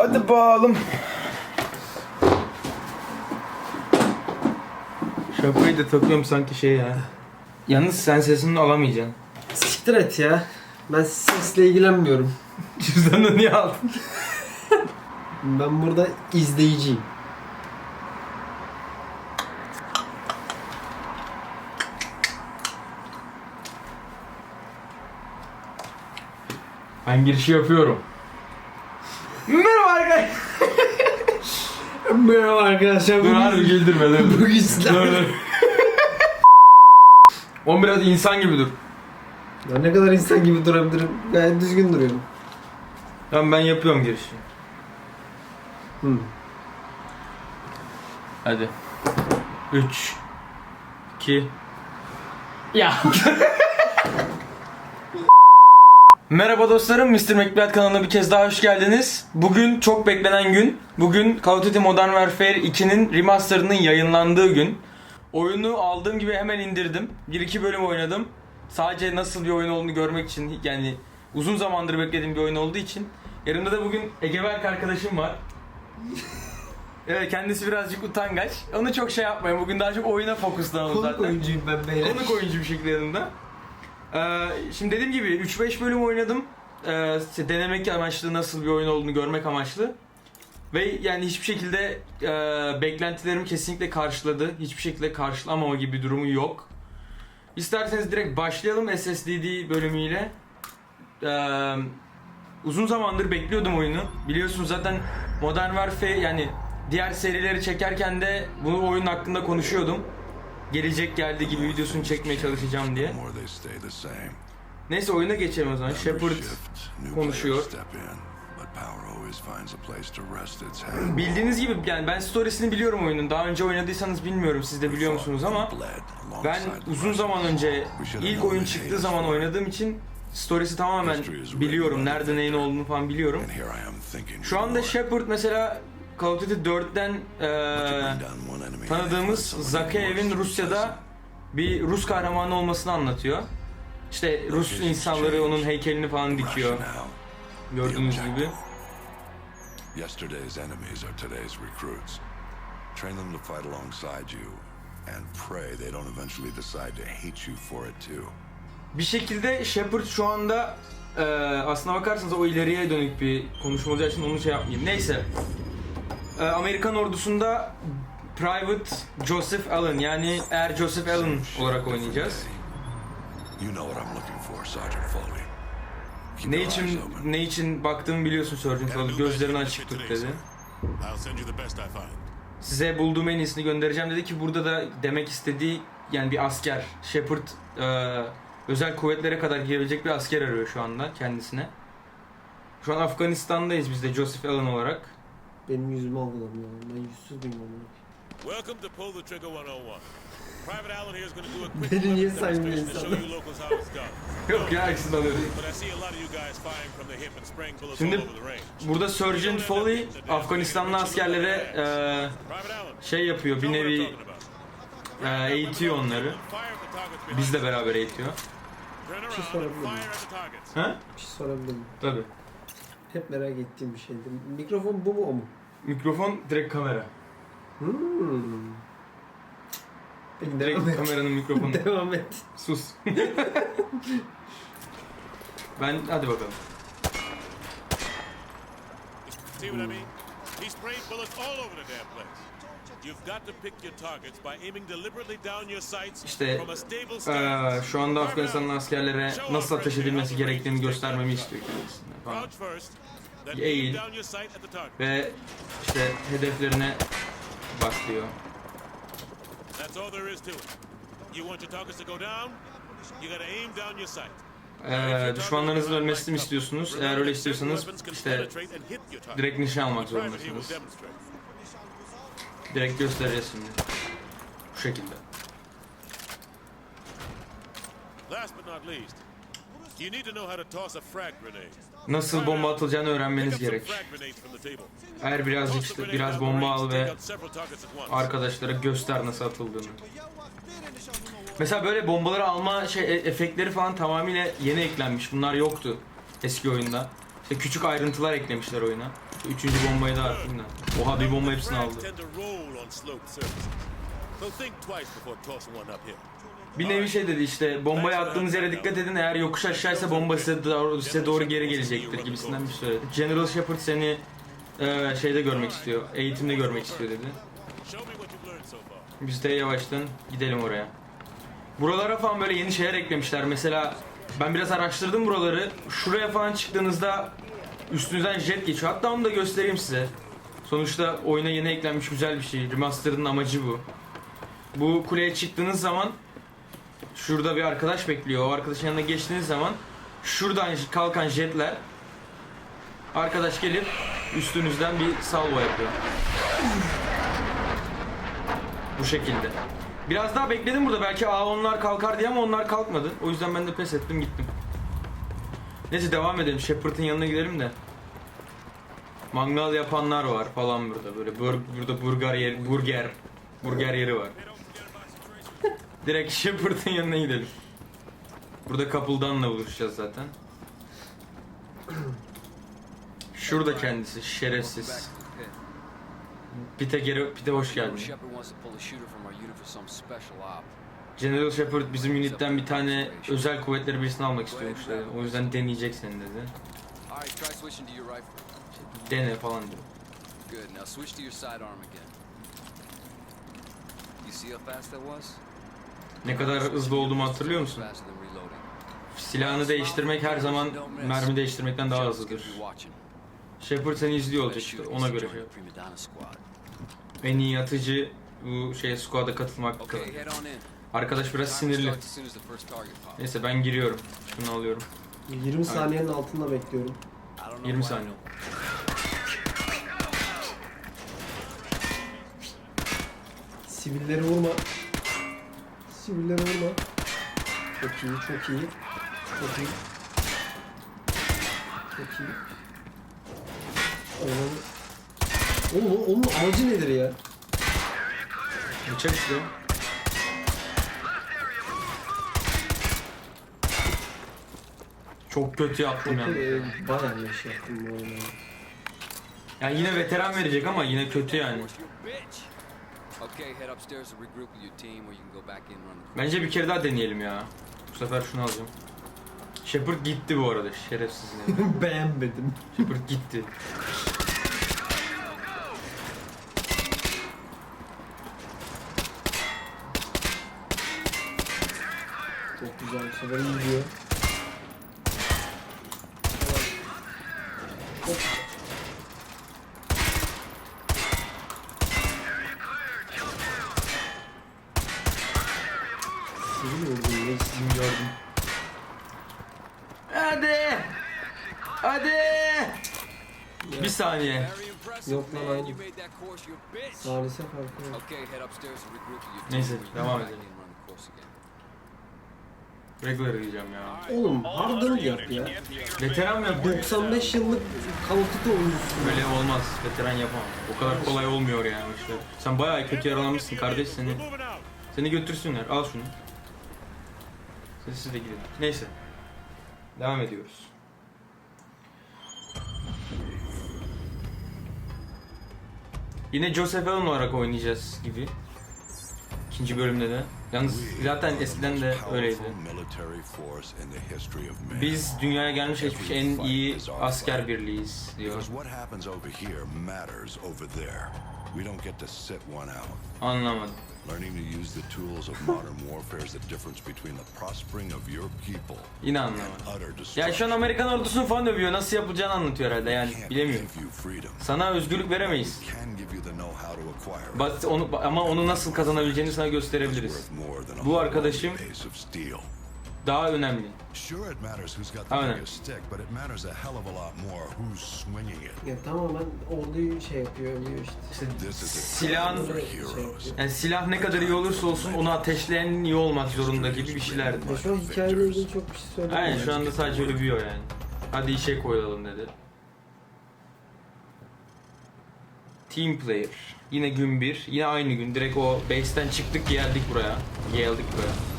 Hadi bakalım. Şapkayı da takıyorum sanki şey ya. Yalnız sen sesini alamayacaksın. Siktir et ya. Ben sesle ilgilenmiyorum. Cüzdanını niye aldın? Ben burada izleyiciyim. Ben girişi yapıyorum. Merhaba arkadaşlar. Merhaba arkadaşlar. Dur harbi güldürme dur. Bugün Dur sizler. dur. Oğlum biraz insan gibi dur. Ya ne kadar insan gibi durabilirim. Gayet düzgün duruyorum. Tamam ben yapıyorum girişi. Hı. Hadi. 3 2 Ya. Merhaba dostlarım, Mr. McBride kanalına bir kez daha hoş geldiniz. Bugün çok beklenen gün. Bugün Call of Duty Modern Warfare 2'nin remasterının yayınlandığı gün. Oyunu aldığım gibi hemen indirdim. 1-2 bölüm oynadım. Sadece nasıl bir oyun olduğunu görmek için yani uzun zamandır beklediğim bir oyun olduğu için. Yanımda da bugün Ege Berk arkadaşım var. Evet kendisi birazcık utangaç. Onu çok şey yapmayın. Bugün daha çok oyuna fokuslanalım Konuk zaten. oyuncuyum ben beyler. Konuk oyuncu bir şekilde yanımda. Ee, şimdi dediğim gibi 3-5 bölüm oynadım. Ee, denemek amaçlı nasıl bir oyun olduğunu görmek amaçlı. Ve yani hiçbir şekilde e, beklentilerimi kesinlikle karşıladı. Hiçbir şekilde karşılamama gibi bir durumu yok. İsterseniz direkt başlayalım SSDD bölümüyle. Ee, uzun zamandır bekliyordum oyunu. Biliyorsunuz zaten Modern Warfare yani diğer serileri çekerken de bu oyun hakkında konuşuyordum. Gelecek geldi gibi videosunu çekmeye çalışacağım diye. Neyse oyuna geçelim o zaman. Shepard konuşuyor. Bildiğiniz gibi yani ben storiesini biliyorum oyunun. Daha önce oynadıysanız bilmiyorum siz de biliyor musunuz ama ben uzun zaman önce ilk oyun çıktığı zaman oynadığım için storiesi tamamen biliyorum. Nerede neyin olduğunu falan biliyorum. Şu anda Shepard mesela Call of Duty 4'ten eee, tanıdığımız Zakayev'in Rusya'da bir Rus kahramanı olmasını anlatıyor. İşte Rus insanları onun heykelini falan dikiyor. Gördüğünüz gibi. Yesterday's enemies are today's recruits. Train them to fight alongside you and pray they don't eventually decide to hate you for it too. Bir şekilde Shepard şu anda eee aslına bakarsanız o ileriye dönük bir konuşma olacağı için onu şey yapmayayım. Neyse. Eee, Amerikan ordusunda Private Joseph Allen yani Air Joseph Allen olarak oynayacağız. Ne için ne için baktığımı biliyorsun Sergeant Foley. Gözlerini açık tut dedi. Size bulduğum en iyisini göndereceğim dedi ki burada da demek istediği yani bir asker. Shepard eee, özel kuvvetlere kadar girebilecek bir asker arıyor şu anda kendisine. Şu an Afganistan'dayız biz de Joseph Allen olarak. Benim yüzümü algılamıyor. Ben yüzsüz miyim? Welcome to Pull the Trigger 101. Private Allen here is going to do a quick Beni niye saymıyor demonstration to show insanlar? you locals how it's done. Yok ya ikisini alıyorum. But I see a lot of you guys firing from the hip and spraying bullets Şimdi all over the range. burada Sergeant Foley Afganistanlı askerlere Allen, şey yapıyor bir nevi eee, eğitiyor onları. Bizle you. beraber eğitiyor. Bir şey sorabilir miyim? Ha? Bir şey sorabilir miyim? Tabii. Hep merak ettiğim bir şeydi. Mikrofon bu mu o mu? Mikrofon direkt kamera. Hmm. Peki Direkt devam et. kameranın mikrofonu. Devam et. Sus. ben hadi bakalım. See what I mean? He sprayed bullets all over the damn place. You've got to pick your targets by aiming deliberately down your sights İşte from a stable eee, stance. şu anda Afganistanlı askerlere nasıl ateş edilmesi gerektiğini göstermemi istiyor kendisine falan. Eğil. Ve işte hedeflerine sight. Eee düşmanlarınızın ölmesini mi istiyorsunuz? Eğer öyle istiyorsanız işte direkt nişan almak zorundasınız. Direkt göstereceğiz şimdi. Bu şekilde. Last but not least, you need to know how to toss a frag grenade. Nasıl bomba atılacağını öğrenmeniz gerek. Eğer the işte biraz bomba al ve arkadaşlara göster nasıl atıldığını. Mesela böyle bombaları alma şey e- efektleri falan tamamıyla yeni eklenmiş. Bunlar yoktu eski oyunda. İşte küçük ayrıntılar eklemişler oyuna. Üçüncü bombayı da attım da. Oha bir bomba hepsini aldı. Bir nevi şey dedi işte bombayı attığınız yere dikkat edin eğer yokuş aşağıysa bomba size doğru, size doğru geri gelecektir gibisinden bir şey söyledi. General Shepard seni e, şeyde görmek istiyor, eğitimde görmek istiyor dedi. Biz de yavaştan gidelim oraya. Buralara falan böyle yeni şeyler eklemişler. Mesela ben biraz araştırdım buraları. Şuraya falan çıktığınızda üstünüzden jet geçiyor. Hatta onu da göstereyim size. Sonuçta oyuna yeni eklenmiş güzel bir şey. Remaster'ın amacı bu. Bu kuleye çıktığınız zaman şurada bir arkadaş bekliyor. O arkadaşın yanına geçtiğiniz zaman şuradan kalkan jetler arkadaş gelip üstünüzden bir salvo yapıyor. Bu şekilde. Biraz daha bekledim burada. Belki aa onlar kalkar diye ama onlar kalkmadı. O yüzden ben de pes ettim gittim. Neyse devam edelim. Shepard'ın yanına gidelim de. Mangal yapanlar var falan burada. Böyle bur- burada burger yer, burger burger yeri var. Direkt Shepard'ın yanına gidelim. Burada Couple'danla buluşacağız zaten. Şurada kendisi şerefsiz. Pite geri Pite hoş geldin. General Shepard bizim unitten bir tane özel kuvvetleri birisini almak istiyormuş dedi. O yüzden deneyecek seni dedi. Dene falan diyor. Good, now switch to your sidearm again. You see how fast that was? Ne kadar hızlı olduğumu hatırlıyor musun? Silahını değiştirmek her zaman mermi değiştirmekten daha hızlıdır. Shepard seni izliyor olacak işte ona göre şey. En iyi atıcı bu şeye squad'a katılmak kadar. Arkadaş biraz sinirli. Neyse ben giriyorum. Şunu alıyorum. 20 saniyenin altında bekliyorum. I don't know 20 why. saniye. Sivilleri vurma. Sivilleri vurma. Çok iyi, çok iyi. Çok iyi. Çok iyi. Oğlum. Oğlum onun amacı nedir ya? Bıçak istiyor. Çok kötü yaptım Çok yani. e, bayağı yaş yaptım bu oyunu. Yani yine veteran verecek ama yine kötü yani. Bence bir kere daha deneyelim ya. Bu sefer şunu alacağım. Shepard gitti bu arada şerefsiz. Beğenmedim. Shepard gitti. Çok güzel bu sefer iyi gidiyor. Hop. Sivil vurdun ne isim gördüm. Hadi! Hadi! Bir saniye. Yok lan, aynı. Salise farkı yok. Neyse, devam edelim. Regular diyeceğim ya. Oğlum harder yap ya. Veteran ve 95 yıllık Duty oyuncusun. Böyle olmaz. Veteran yapamam. O kadar kolay olmuyor yani işte. Sen bayağı kötü yaralanmışsın kardeş seni. Seni götürsünler. Al şunu. Siz de gidin. Neyse. Devam ediyoruz. Yine Joseph Allen olarak oynayacağız gibi. İkinci bölümde de. Yalnız zaten eskiden de öyleydi. Biz dünyaya gelmiş geçmiş en iyi asker birliğiyiz diyor. Anlamadım. Learning to use the tools of modern warfare is the difference between the prospering of your people Yine anlamadım. Ya şu an Amerikan ordusunu falan övüyor. Nasıl yapılacağını anlatıyor herhalde yani. Bilemiyorum. Sana özgürlük veremeyiz. Bas- onu, ama onu nasıl kazanabileceğini sana gösterebiliriz. Worth more than a Bu arkadaşım- piece of steel. Daha önemli. Sure, it matters who's got the Aynen. biggest stick, but it matters a hell of a lot more who's swinging it. Ya tamamen orduyu şey yapıyor, ölüyor işte. İşte silahın for Şey yani silah ne kadar iyi olursa olsun onu ateşleyen iyi olmak zorunda gibi bir şeylerdi. Ya şu an hikayeyle ilgili çok bir şey söylemiyorum. Aynen şu anda sadece övüyor yani. Hadi işe koyulalım dedi. Team player. Yine gün bir. Yine aynı gün. Direkt o base'ten çıktık geldik buraya. Geldik buraya.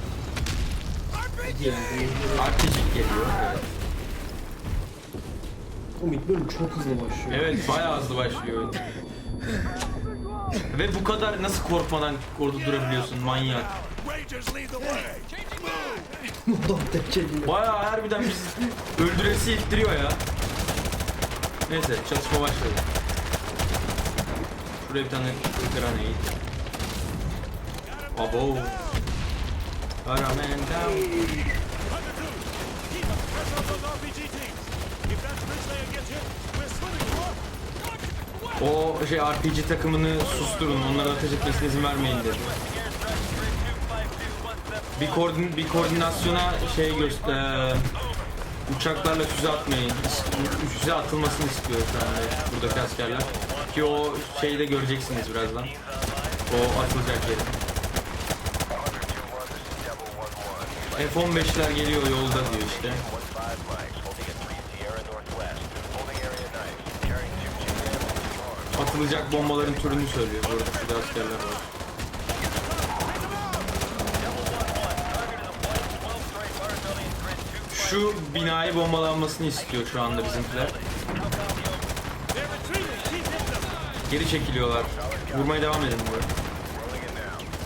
Yani, Articik geliyor. Evet. İlk bölüm çok hızlı başlıyor. Evet bayağı hızlı başlıyor. Ve bu kadar nasıl korkmadan orada durabiliyorsun manyak. Adam tek çekiyor. Bayağı harbiden bizi öldüresi ittiriyor ya. Neyse çatışma başladı. Şuraya bir tane granate. Abo. Aramen down. O şey RPG takımını susturun, onlara ateş etmesine izin vermeyin dedi. Bir koordin bir koordinasyona şey göster uçaklarla füze atmayın. Füze atılmasını istiyor şu buradaki askerler. Ki o şeyi de göreceksiniz birazdan. O atılacak yeri. F-15'ler geliyor yolda diyor işte. Atılacak bombaların türünü söylüyor. Burada şurada askerler var. Şu binayı bombalanmasını istiyor şu anda bizimkiler. Geri çekiliyorlar. Vurmaya devam edin burada.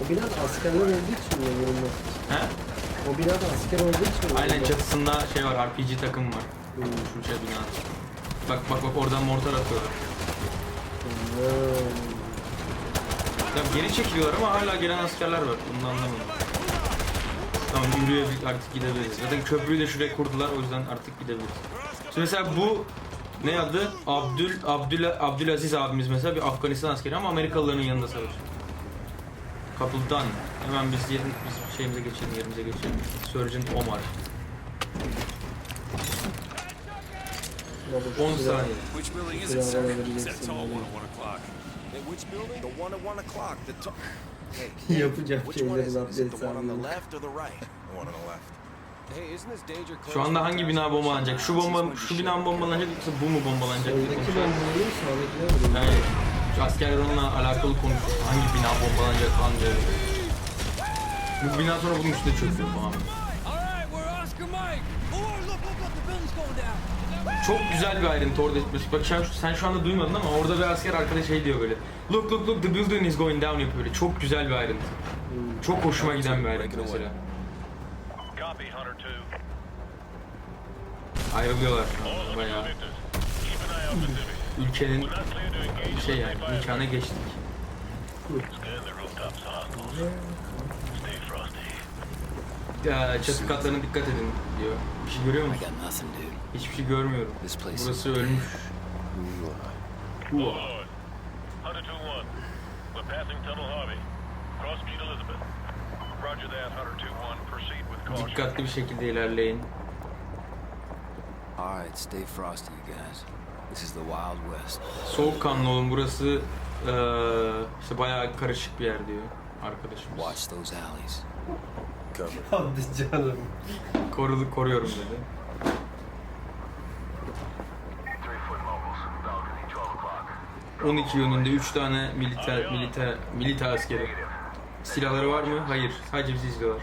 O binada askerler olduğu için mi vurulması? He? O binada asker olduğu için mi Aynen çatısında şey var RPG takım var. Şu şey bina. Bak bak bak oradan mortar atıyorlar. Hmm. Ya geri çekiliyorlar ama hala gelen askerler var. Bunu anlamadım. Tamam yürüyebiliriz artık gidebiliriz. Zaten köprüyü de şuraya kurdular o yüzden artık gidebiliriz. Şimdi mesela bu ne adı? Abdül Abdül Abdülaziz abimiz mesela bir Afganistan askeri ama Amerikalıların yanında savaşıyor. Kapıldan. Hemen biz yerin, biz şeyimize geçelim, yerimize geçelim. Sergeant Omar. Baba, 10 şu saniye. Which building is silahı it, sir? alabileceksin It's that tall yani. one at one o'clock. Hey, which building? The one at one o'clock. The top. Hey, Yapacak which one is şeylerin it? Is it the one on the updates left or the right? The one on the left. Şu anda hangi bina bombalanacak? Şu bomba şu bina bombalanacak yoksa bu mu bombalanacak? diye vuruyor. Yani şu askerler onunla alakalı konuşuyor. Hangi bina bombalanacak falan diyor. Bu bina sonra bunun üstüne çöküyor falan. Çok güzel bir ayrıntı orada etmesi. Bak sen, sen şu anda duymadın ama orada bir asker arkada şey diyor böyle. Look look look the building is going down yapıyor böyle. Çok güzel bir ayrıntı. Çok hoşuma giden bir ayrıntı mesela. Copy, Hunter 2. Ayrılıyorlar şu anda bayağı. Ülkenin şey yani nikahına geçtik. Ya, çatı katlarına dikkat edin diyor. Bir şey görüyor musun? Hiçbir şey görmüyorum. Burası ölmüş. 2-1. We're passing Tunnel Harvey. Cross Elizabeth. Roger that, Hunter 2-1. Dikkatli bir şekilde ilerleyin. All right, stay frosty, you guys. This is the Wild West. Soğukkanlı olun burası eee işte bayağı karışık bir yer diyor arkadaşımız. Watch those alleys. Hadi canım. Koru, koruyorum dedi. Three foot mobiles. Balcony, 12 o'clock. 12 yönünde 3 tane militer militer militer askeri. Silahları var mı? Hayır. Sadece bizi izliyorlar.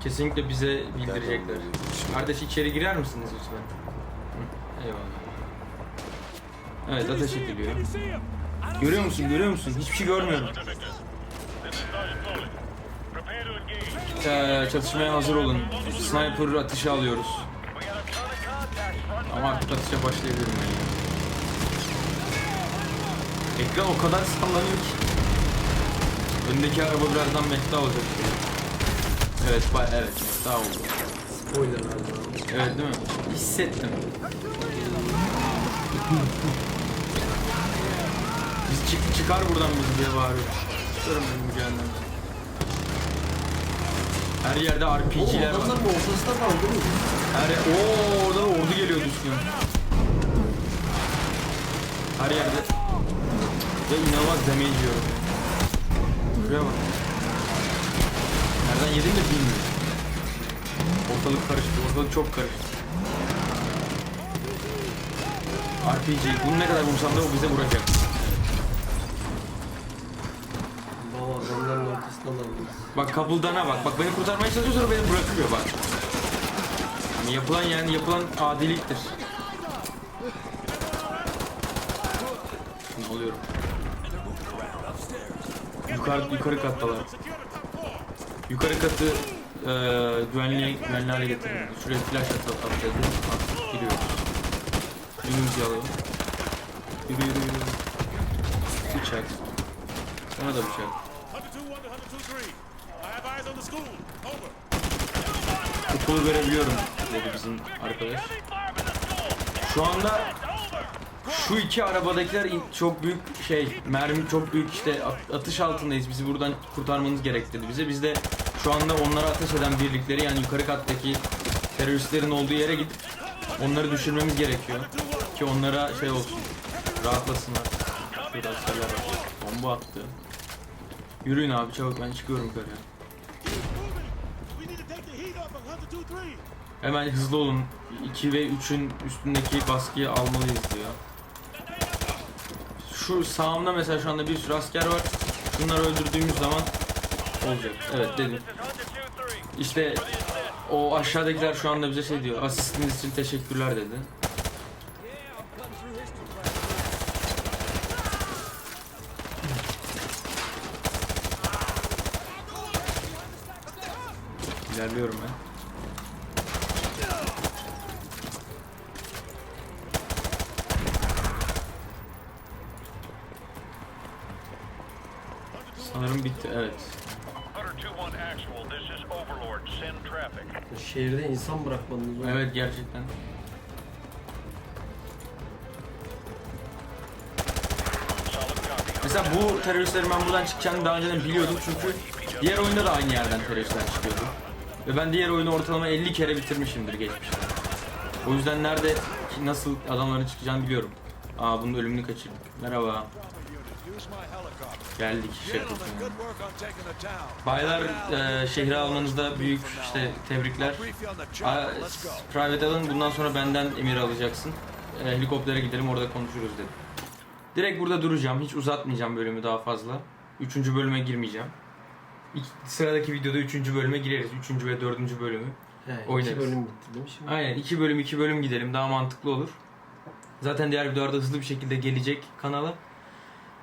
Kesinlikle bize bildirecekler. Kardeş içeri girer misiniz lütfen? Eyvallah. Evet ateş ediliyor. Görüyor musun? Görüyor musun? Hiçbir şey görmüyorum. Ee, çatışmaya hazır olun. Sniper atışı alıyoruz. Ama artık atışa başlayabilirim ben ya. Ekran o kadar sallanıyor ki. Öndeki araba birazdan mekta olacak. Evet, bay evet mekta oldu. Spoiler verdim. Evet değil mi? Hissettim. Biz çık çıkar buradan biz diye bağırıyor. Çıkarım benim bu cehennemden. Her yerde RPG'ler var. adamların ortasında kaldı mı? Her yer... Oo oradan ordu geliyor düşünüyorum. Her yerde... Ve inanılmaz damage yiyorum. Şuraya bak. Nereden yedim de bilmiyorum. Ortalık karıştı. Ortalık çok karıştı. RPG. Bunu ne kadar vursam da o bize vuracak. Baba adamların ortasında kaldı. Bak kabuldana bak. Bak beni kurtarmaya çalışıyor sonra beni bırakıyor bak. Yani yapılan yani yapılan adiliktir. Ne oluyorum? Yukarı, yukarı kattalar. Yukarı katı eee güvenliğe, güvenli hale getirildi. Şuraya flash atalım atladı. Attık giriyoruz. Yunus alalım. Yürü yürü yürü. Bıçak. Sana da bıçak. Hunter 2-1 to Hunter 2-3. I have eyes on the school. Over. Okulu görebiliyorum dedi bizim arkadaş. Şu anda şu iki arabadakiler çok büyük şey mermi çok büyük işte at- atış altındayız. Bizi buradan kurtarmanız gerektirdi bize. Biz de şu anda onlara ateş eden birlikleri yani yukarı kattaki teröristlerin olduğu yere gidip onları düşürmemiz gerekiyor. Ki onlara şey olsun. Rahatlasınlar. Şurada askerler var. Bomba attı. Yürüyün abi çabuk ben çıkıyorum yukarıya. We need to take the heat off of Hunter 2-3. Hemen hızlı olun. 2 ve 3'ün üstündeki baskıyı almalıyız diyor. Şu sağımda mesela şu anda bir sürü asker var. Bunları öldürdüğümüz zaman olacak. Evet dedim. İşte o aşağıdakiler şu anda bize şey diyor. Asistiniz için teşekkürler dedi. İlerliyorum ben. Sanırım bitti. Evet. Hunter 2-1 actual, this is Overlord. Send traffic. Şehirde insan bırakmadınız. oğlum. Evet gerçekten. Mesela bu teröristlerin ben buradan çıkacağını daha önceden biliyordum çünkü diğer oyunda da aynı yerden teröristler çıkıyordu. Ve ben diğer oyunu ortalama 50 kere bitirmişimdir geçmişte. O yüzden nerede nasıl adamların çıkacağını biliyorum. Aa bunun ölümünü kaçırdık. Merhaba. Geldik town. Baylar e, şehri almanızda büyük işte tebrikler. Go. Private Alan bundan sonra benden emir alacaksın. E, helikoptere gidelim orada konuşuruz dedi. Direkt burada duracağım. Hiç uzatmayacağım bölümü daha fazla. Üçüncü bölüme girmeyeceğim. İlk, sıradaki videoda üçüncü bölüme gireriz. Üçüncü ve dördüncü bölümü. He, Oynarız. iki bölüm bitti değil mi şimdi? Aynen iki bölüm iki bölüm gidelim. Daha mantıklı olur. Zaten diğer videolarda hızlı bir şekilde gelecek kanala.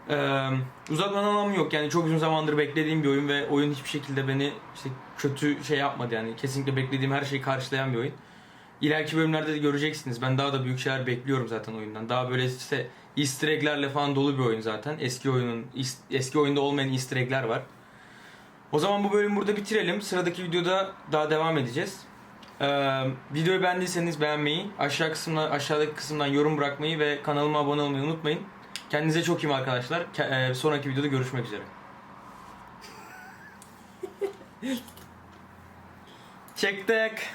Ee, uzatmanın anlamı yok. Yani çok uzun zamandır beklediğim bir oyun ve oyun hiçbir şekilde beni işte kötü şey yapmadı yani. Kesinlikle beklediğim her şeyi karşılayan bir oyun. İleriki bölümlerde de göreceksiniz. Ben daha da büyük şeyler bekliyorum zaten oyundan. Daha böyle işte easter egg'lerle falan dolu bir oyun zaten. Eski oyunun eski oyunda olmayan easter egg'ler var. O zaman bu bölümü burada bitirelim. Sıradaki videoda daha devam edeceğiz. Ee, videoyu beğendiyseniz beğenmeyi, aşağı kısımdan aşağıdaki kısımdan yorum bırakmayı ve kanalıma abone olmayı unutmayın. Kendinize çok iyi bakın arkadaşlar. Ke- e, sonraki videoda görüşmek üzere. Çektik.